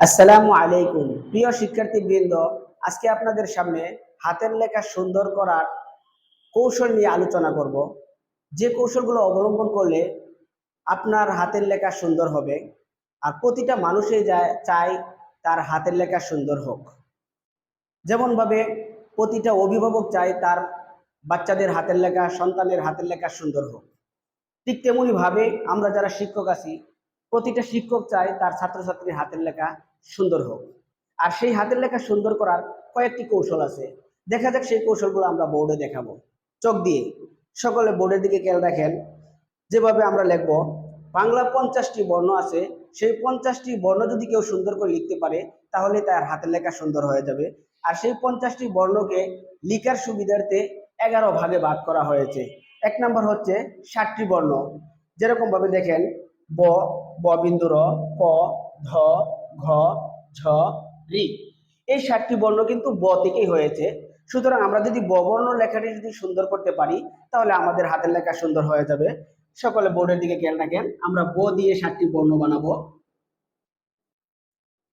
আসসালামু আলাইকুম। প্রিয় শিক্ষার্থীবৃন্দ, আজকে আপনাদের সামনে হাতের লেখা সুন্দর করার কৌশল নিয়ে আলোচনা করব। যে কৌশলগুলো অবলম্বন করলে আপনার হাতের লেখা সুন্দর হবে আর প্রতিটা মানুষই চায় তার হাতের লেখা সুন্দর হোক। যেমনভাবে প্রতিটা অভিভাবক চায় তার বাচ্চাদের হাতের লেখা, সন্তানের হাতের লেখা সুন্দর হোক। ঠিক তেমনি ভাবে আমরা যারা শিক্ষক আছি প্রতিটা শিক্ষক চায় তার ছাত্রছাত্রীর হাতের লেখা সুন্দর হোক। আর সেই হাতের লেখা সুন্দর করার কয়েকটি কৌশল আছে। দেখা যাক সেই কৌশলগুলো আমরা বোর্ডে দেখাবো। চোখ দিয়ে সকলে বোর্ডের দিকে খেয়াল রাখেন। যেভাবে আমরা লিখব, বাংলা পঞ্চাশটি বর্ণ আছে। সেই পঞ্চাশটি বর্ণ যদি কেউ সুন্দর করে লিখতে পারে, তাহলে তার হাতের লেখা সুন্দর হয়ে যাবে। আর সেই পঞ্চাশটি বর্ণকে লিখার সুবিধার্থে এগারো ভাগে ভাগ করা হয়েছে। এক নম্বর হচ্ছে ষাটটি বর্ণ। যেরকম ভাবে দেখেন ব ব বিন্দু র ক, ধ, ঘ, ঝ, রি। এই ষাটটি বর্ণ কিন্তু ব থেকেই হয়েছে। সুতরাং আমরা যদি ব বর্ণ লেখাটি যদি সুন্দর করতে পারি, তাহলে আমাদের হাতের লেখা সুন্দর হয়ে যাবে। সকলে বোর্ডের দিকে খেয়াল রাখেন, আমরা ব দিয়ে ষাটটি বর্ণ বানাবো।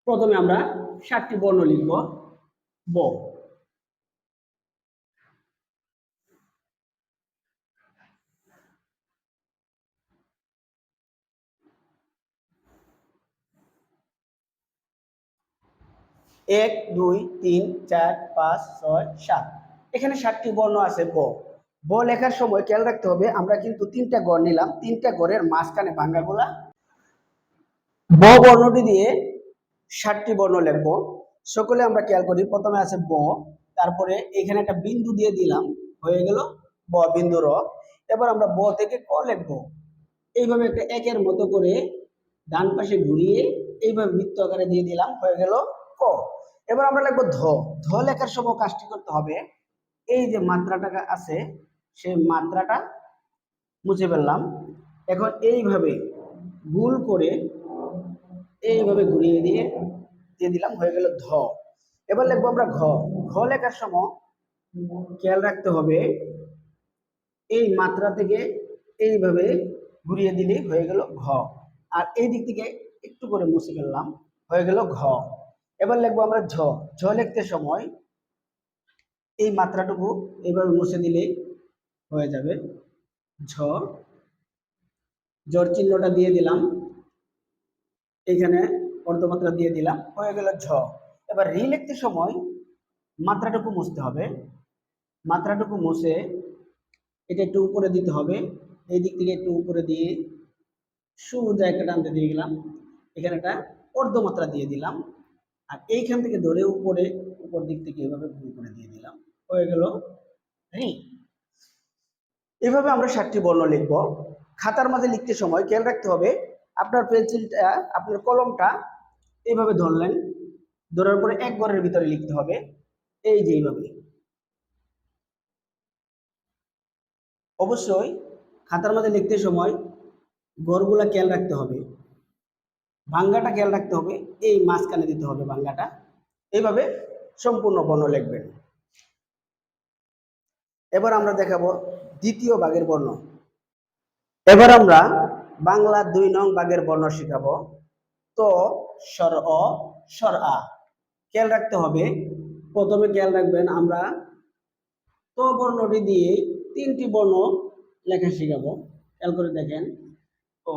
প্রথমে আমরা ষাটটি বর্ণ লিখব। ব। এক, দুই, তিন, চার, পাঁচ, ছয়, সাত। এখানে সাতটি বর্ণ আছে ব। ব লেখার সময় খেয়াল রাখতে হবে, আমরা কিন্তু তিনটা গড় নিলাম, তিনটা গড়ের মাঝখানে ভাঙ্গাগুলা। ব বর্ণটি দিয়ে ষাটটি বর্ণ লিখব। সকলে আমরা খেয়াল করি, প্রথমে আছে ব, তারপরে এখানে একটা বিন্দু দিয়ে দিলাম, হয়ে গেল ব বিন্দু র। এবার আমরা ব থেকে ক লিখব। এইভাবে একটা একের মতো করে ডান পাশে ঘুরিয়ে এইভাবে বৃত্ত আকারে দিয়ে দিলাম, হয়ে গেল ক। এবার আমরা লিখব ধ। ধ লেখার সময় কাজটি করতে হবে। এই যে মাত্রাটা আছে, সেই মাত্রাটা মুছে ফেললাম। এখন এইভাবে গুল করে এইভাবে ঘুরিয়ে দিয়ে দিয়ে দিলাম, হয়ে গেল ধ। এবার লিখব আমরা ঘ। ঘ লেখার সময় খেয়াল রাখতে হবে, এই মাত্রা থেকে এইভাবে ঘুরিয়ে দিলেই হয়ে গেল ঘ। আর এই দিক থেকে একটু করে মুছে ফেললাম, হয়ে গেল ঘ। এবার লিখব আমরা ঝ। ঝ লিখতে সময় এই মাত্রাটুকু এইভাবে মুছে দিলেই হয়ে যাবে। ঝ জোর চিহ্নটা দিয়ে দিলাম। এইখানে অর্ধমাত্রা দিয়ে দিলাম, হয়ে গেল ঝ। এবার রি লিখতে সময় মাত্রাটুকু মুছতে হবে। মাত্রাটুকু মুছে এটা একটু উপরে দিতে হবে। এই দিক থেকে একটু উপরে দিয়ে সোজা একটা টানতে দিয়ে গেলাম। এখানে একটা অর্ধমাত্রা দিয়ে দিলাম। আর এইখান থেকে ধরে উপরে, উপর দিক থেকে এভাবে ভুল করে দিয়ে দিলাম। হয়ে গেল রি এভাবে আমরা ষাটটি বর্ণ লিখব। খাতার মাঝে লিখতে সময়, খেয়াল রাখতে হবে, আপনার পেন্সিলটা, আপনার কলমটা এইভাবে ধরলেন। ধরার পরে এক ঘরের ভিতরে লিখতে হবে, এই যে এইভাবে। অবশ্যই খাতার মাঝে লিখতে সময় গড়গুলা খেয়াল রাখতে হবে। বাঙ্গাটা খেয়াল রাখতে হবে, এই মাঝখানে দিতে হবে বাঙ্গাটা এইভাবে সম্পূর্ণ বর্ণ লিখবেন। এবার আমরা দেখাবো দ্বিতীয় বাঘের বর্ণ। এবার আমরা বাংলা দুই নং বাঘের বর্ণ শিখাবো। তো, স্বর, অ, স্বর, আ। খেয়াল রাখতে হবে, প্রথমে খেয়াল রাখবেন আমরা তো বর্ণটি দিয়ে তিনটি বর্ণ লেখা শিখাবো। খেয়াল করে দেখেন তো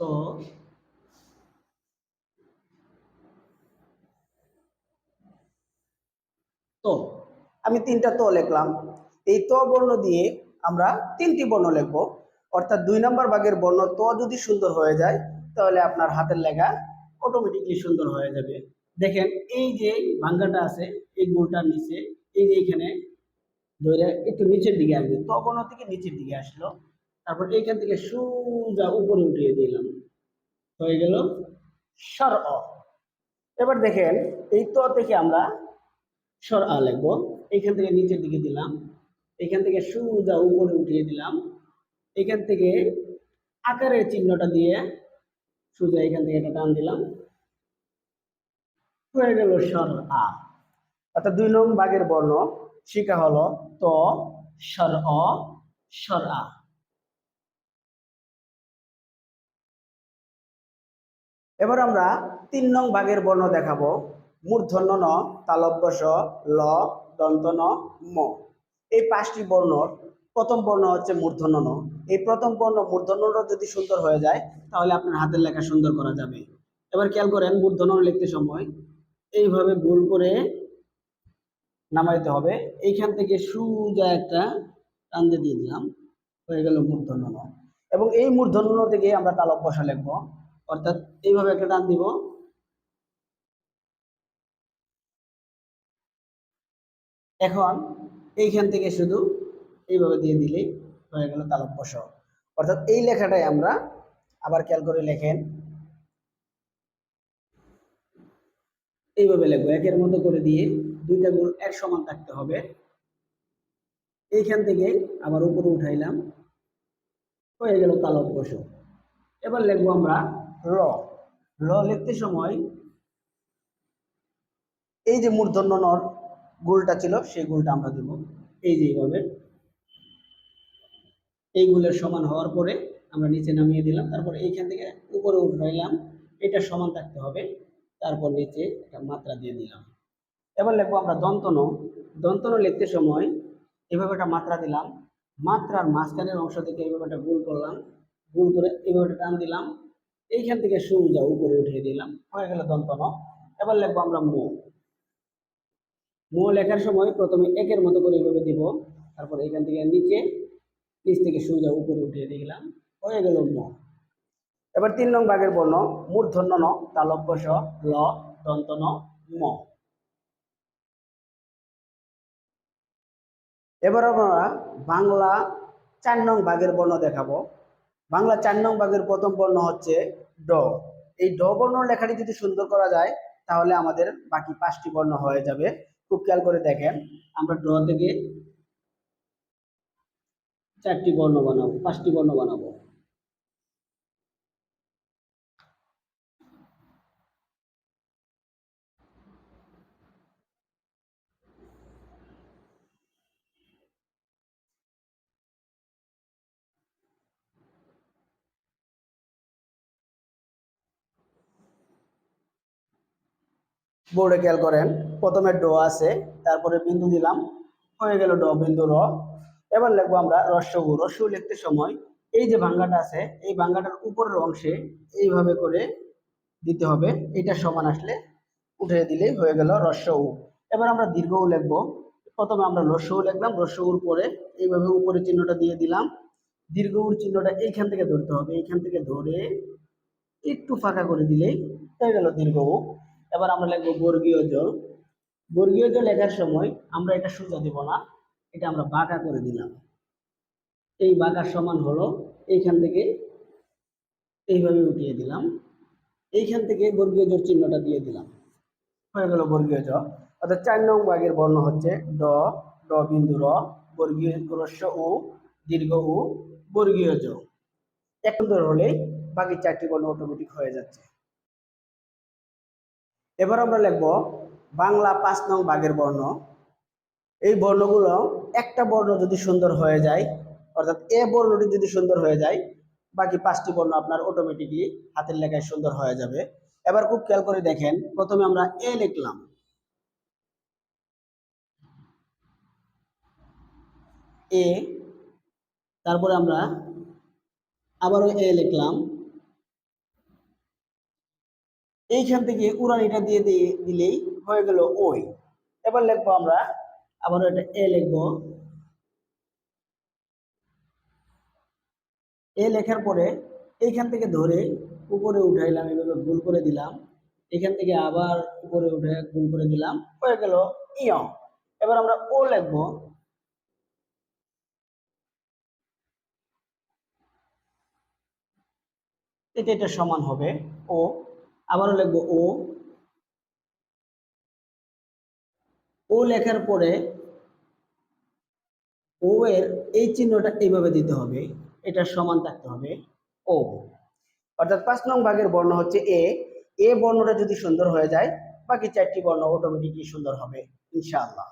তো তো, আমি তিনটা তো লিখলাম। এই তো বর্ণ দিয়ে আমরা তিনটি বর্ণ লিখব। অর্থাৎ দুই নম্বর ভাগের বর্ণ তো যদি সুন্দর হয়ে যায়, তাহলে আপনার হাতের লেখা অটোমেটিকলি সুন্দর হয়ে যাবে। দেখেন, এই যে ভাঙ্গাটা আছে, এই গোলটার নিচে, এই যে এখানে ধরে একটু নিচের দিকে আসবে। তো বর্ণ থেকে নিচের দিকে আসলো। তারপর এইখান থেকে সোজা উপরে উঠিয়ে দিলাম। হয়ে গেল সর অ এবার দেখেন, এই তো থেকে আমরা স্বর আ লিখব। এইখান থেকে নিচের দিকে দিলাম। এখান থেকে সোজা উপরে উঠিয়ে দিলাম। এখান থেকে আকারের চিহ্নটা দিয়ে সোজা এখান থেকে এটা টান দিলাম। হয়ে গেল স্বর আ অর্থাৎ দুই নং ভাগের বর্ণ শিখা হলো ত সর অ স্বর আ এবার আমরা তিন নং ভাগের বর্ণ দেখাবো। মূর্ধন্য ন, তালব্যস, ল, দন্ত ন, ম। এই পাঁচটি বর্ণর প্রথম বর্ণ হচ্ছে মূর্ধন্য ন। এই প্রথম বর্ণ মূর্ধন্য যদি সুন্দর হয়ে যায়, তাহলে আপনার হাতের লেখা সুন্দর করা যাবে। এবার খেয়াল করেন, মূর্ধন্য লিখতে সময়। এইভাবে গোল করে নামাইতে হবে। এইখান থেকে সুজা একটা টান দিয়ে দিলাম। হয়ে গেল মূর্ধন্য এবং এই মূর্ধন্য থেকে আমরা তালব বসা লিখব। অর্থাৎ এইভাবে একটা টান দিব। এখন এইখান থেকে শুধু এইভাবে দিয়ে দিলেই হয়ে গেল তালব বস অর্থাৎ এই লেখাটাই আমরা আবার খেয়াল করে লেখেন। এইভাবে লিখব, একের মতো করে দিয়ে দুইটা গোল এক সমান থাকতে হবে। এইখান থেকে আবার উপরে উঠাইলাম, হয়ে গেল তালব বস এবার লিখব আমরা ল ল লিখতে সময় এই যে মূর্ধন্য নর গোলটা ছিল, সেই গোলটা আমরা দেব। এই যে এইভাবে। এই গোলের সমান হওয়ার পরে আমরা নিচে নামিয়ে দিলাম। তারপর এইখান থেকে উপরে উঠাইলাম। এটা সমান থাকতে হবে। তারপর নিচে একটা মাত্রা দিয়ে দিলাম। এবার লিখব আমরা দন্তন। দন্তন লিখতে সময় এভাবে একটা মাত্রা দিলাম। মাত্রার মাঝখানের অংশ থেকে এইভাবে একটা গোল করলাম। গোল করে এইভাবে একটা টান দিলাম। এইখান থেকে সোজা উপরে উঠিয়ে দিলাম। হয়ে গেল দন্তন। এবার লিখব আমরা মো। মো লেখার সময় প্রথমে একের মতো করে এইভাবে দিব। তারপর এখান থেকে নিচে, নিচ থেকে সোজা উপরে উঠিয়ে দিলাম। হয়ে গেল ম। এবার তিন নং বাঘের বর্ণ, মূর্ধন্য ন, তালব্য স, ল দন্ত ন ম। এবার আমরা বাংলা চার নং বাঘের বর্ণ দেখাবো। বাংলা চার নং ভাগের প্রথম বর্ণ হচ্ছে ড। এই ড বর্ণ লেখাটি যদি সুন্দর করা যায়, তাহলে আমাদের বাকি পাঁচটি বর্ণ হয়ে যাবে। খুব খেয়াল করে দেখেন, আমরা ড থেকে চারটি বর্ণ বানাবো, পাঁচটি বর্ণ বানাবো। বোর্ডে খেয়াল করেন, প্রথমে ড আছে, তারপরে বিন্দু দিলাম, হয়ে গেল ড, বিন্দু র। এবার লিখব আমরা রস্যগু রস্যগু লিখতে সময়, এই যে ভাঙ্গাটা আছে, এই ভাঙ্গাটার উপরের অংশে এইভাবে করে দিতে হবে, এটা সমান আসলে উঠে দিলেই হয়ে গেল রস্যউ এবার আমরা দীর্ঘউ লিখব, প্রথমে আমরা রস্যউ লিখলাম রস্যউর পরে এইভাবে উপরে চিহ্নটা দিয়ে দিলাম। দীর্ঘউর চিহ্নটা এইখান থেকে ধরতে হবে, এইখান থেকে ধরে একটু ফাঁকা করে দিলেই হয়ে গেল দীর্ঘউ এবার আমরা লিখব বর্গীয় জ বর্গীয় জ লেখার সময় আমরা এটা সোজা দিব না, এটা আমরা বাঁকা করে দিলাম। এই বাঁকার সমান হলো এইখান থেকে এইভাবে উঠিয়ে দিলাম। এইখান থেকে বর্গীয় জোর চিহ্নটা দিয়ে দিলাম। হয়ে গেল বর্গীয় জ অর্থাৎ চার নং বাঘের বর্ণ হচ্ছে ড ড বিন্দু র, বর্গীয় রস্য উ, দীর্ঘ উ, বর্গীয় জ এক সুন্দর হলে বাকি চারটি বর্ণ অটোমেটিক হয়ে যাচ্ছে। এবার আমরা লিখব বাংলা পাঁচ নং ভাগের বর্ণ। এই বর্ণগুলো একটা বর্ণ যদি সুন্দর হয়ে যায়, অর্থাৎ এ বর্ণটি যদি সুন্দর হয়ে যায়, বাকি পাঁচটি বর্ণ আপনার অটোমেটিকলি হাতের লেখায় সুন্দর হয়ে যাবে। এবার খুব খেয়াল করে দেখেন, প্রথমে আমরা এ লিখলাম। এ, তারপরে আমরা আবারও এ লিখলাম। এইখান থেকে উড়ানিটা দিয়ে দিয়ে দিলেই হয়ে গেল ওই। এবার লিখব আমরা, আবারও এটা এ লিখব। এ লেখার পরে এইখান থেকে ধরে উপরে উঠাইলাম এভাবে ভুল করে দিলাম। এখান থেকে আবার উপরে উঠে ভুল করে দিলাম, হয়ে গেল ইয়। এবার আমরা ও লিখব। এটা এটা সমান হবে ও। আবারও লিখব ও। ও লেখার পরে ও এর এই চিহ্নটা এইভাবে দিতে হবে। এটা সমান থাকতে হবে ও। অর্থাৎ পাঁচ নং ভাগের বর্ণ হচ্ছে এ। এ বর্ণটা যদি সুন্দর হয়ে যায়, বাকি চারটি বর্ণ অটোমেটিকলি সুন্দর হবে, ইনশাআল্লাহ।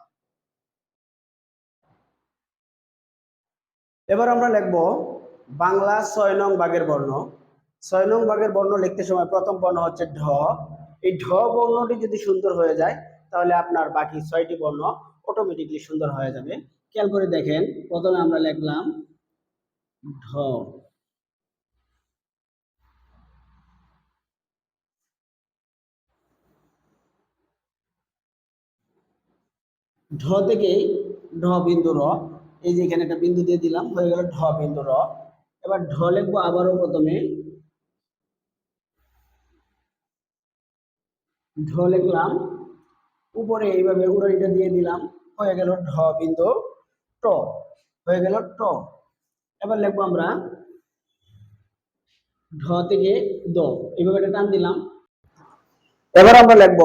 এবার আমরা লিখব বাংলা ছয় নং ভাগের বর্ণ। ছয় নং ভাগের বর্ণ লিখতে সময় প্রথম বর্ণ হচ্ছে ঢ। এই ঢ বর্ণটি যদি সুন্দর হয়ে যায়, তাহলে আপনার বাকি ছয়টি বর্ণ অটোমেটিকলি সুন্দর হয়ে যাবে। খেয়াল করে দেখেন, প্রথমে আমরা লিখলাম ঢ। ঢ থেকে ঢ বিন্দু র, এই যে এখানে একটা বিন্দু দিয়ে দিলাম, হয়ে গেল ঢ বিন্দু র। এবার ঢ লিখব আবারও প্রথমে ঢ লিখলাম। উপরে এইভাবে উড়ানিটা দিয়ে দিলাম। হয়ে গেল ঢ বিন্দু ট। হয়ে গেল ট। এবার লিখব আমরা ঢ থেকে দ। এইভাবে একটা টান দিলাম। এবার আমরা লিখব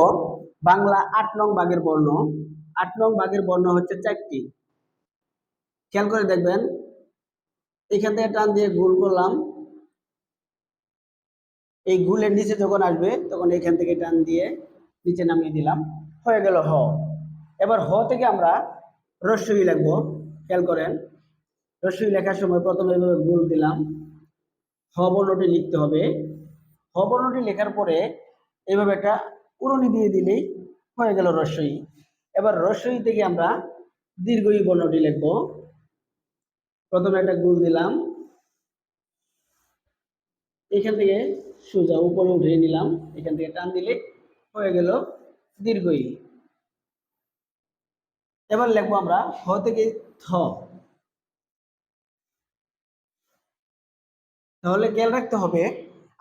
বাংলা আট নং ভাগের বর্ণ। আট নং ভাগের বর্ণ হচ্ছে চারটি। খেয়াল করে দেখবেন। এখান থেকে টান দিয়ে গোল করলাম। এই গুলের নিচে যখন আসবে, তখন এখান থেকে টান দিয়ে নিচে নামিয়ে দিলাম। হয়ে গেল হ। এবার হ থেকে আমরা রস্যই লিখব। খেয়াল করেন রস্যই লেখার সময় প্রথমে এভাবে গোল দিলাম। হ বর্ণটি লিখতে হবে। হ বর্ণটি লেখার পরে এইভাবে একটা উড়নি দিয়ে দিলেই হয়ে গেল রস্যই এবার রস্যই থেকে আমরা দীর্ঘই বর্ণটি লিখব। প্রথমে একটা গুল দিলাম। এখান থেকে সোজা উপরে উঠিয়ে নিলাম। এখান থেকে টান দিলে হয়ে গেল দীর্ঘই। এবার লিখব আমরা হ থেকে থ। তাহলে খেয়াল রাখতে হবে,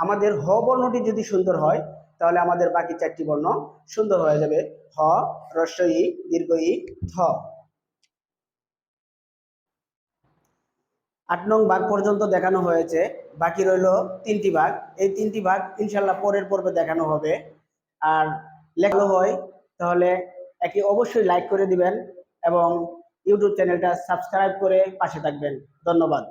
আমাদের হ বর্ণটি যদি সুন্দর হয়, তাহলে আমাদের বাকি চারটি বর্ণ সুন্দর হয়ে যাবে। হ দীর্ঘ ই, থ। আট নং ভাগ পর্যন্ত দেখানো হয়েছে। বাকি রইল তিনটি ভাগ। এই তিনটি ভাগ ইনশাল্লাহ পরের পর্বে দেখানো হবে। আর লেখানো হয়, তাহলে একে অবশ্যই লাইক করে দিবেন এবং ইউটিউব চ্যানেলটা সাবস্ক্রাইব করে পাশে থাকবেন। ধন্যবাদ।